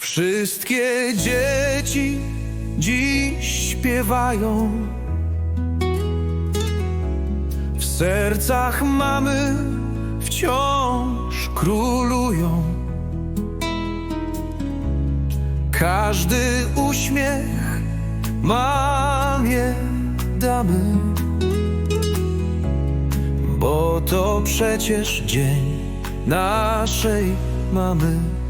Wszystkie dzieci dziś śpiewają. W sercach mamy wciąż królują. Każdy uśmiech mamie damy, bo to przecież dzień naszej mamy.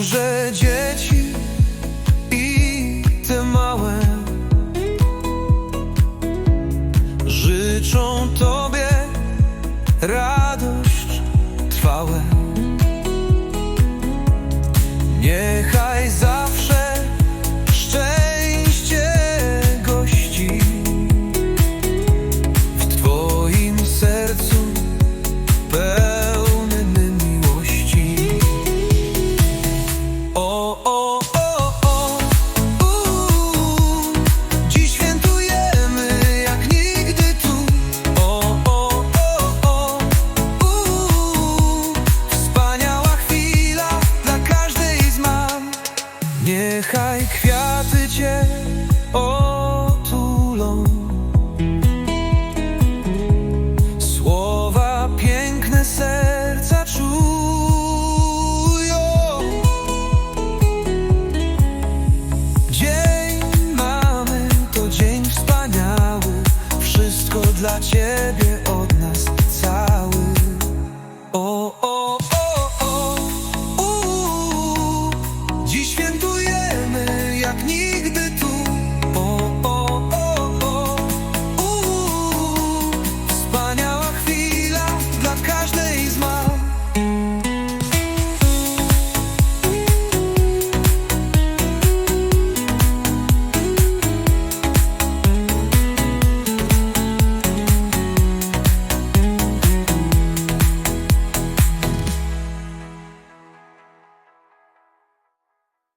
Że dzieci i te małe życzą Tobie radość trwałe. Niechaj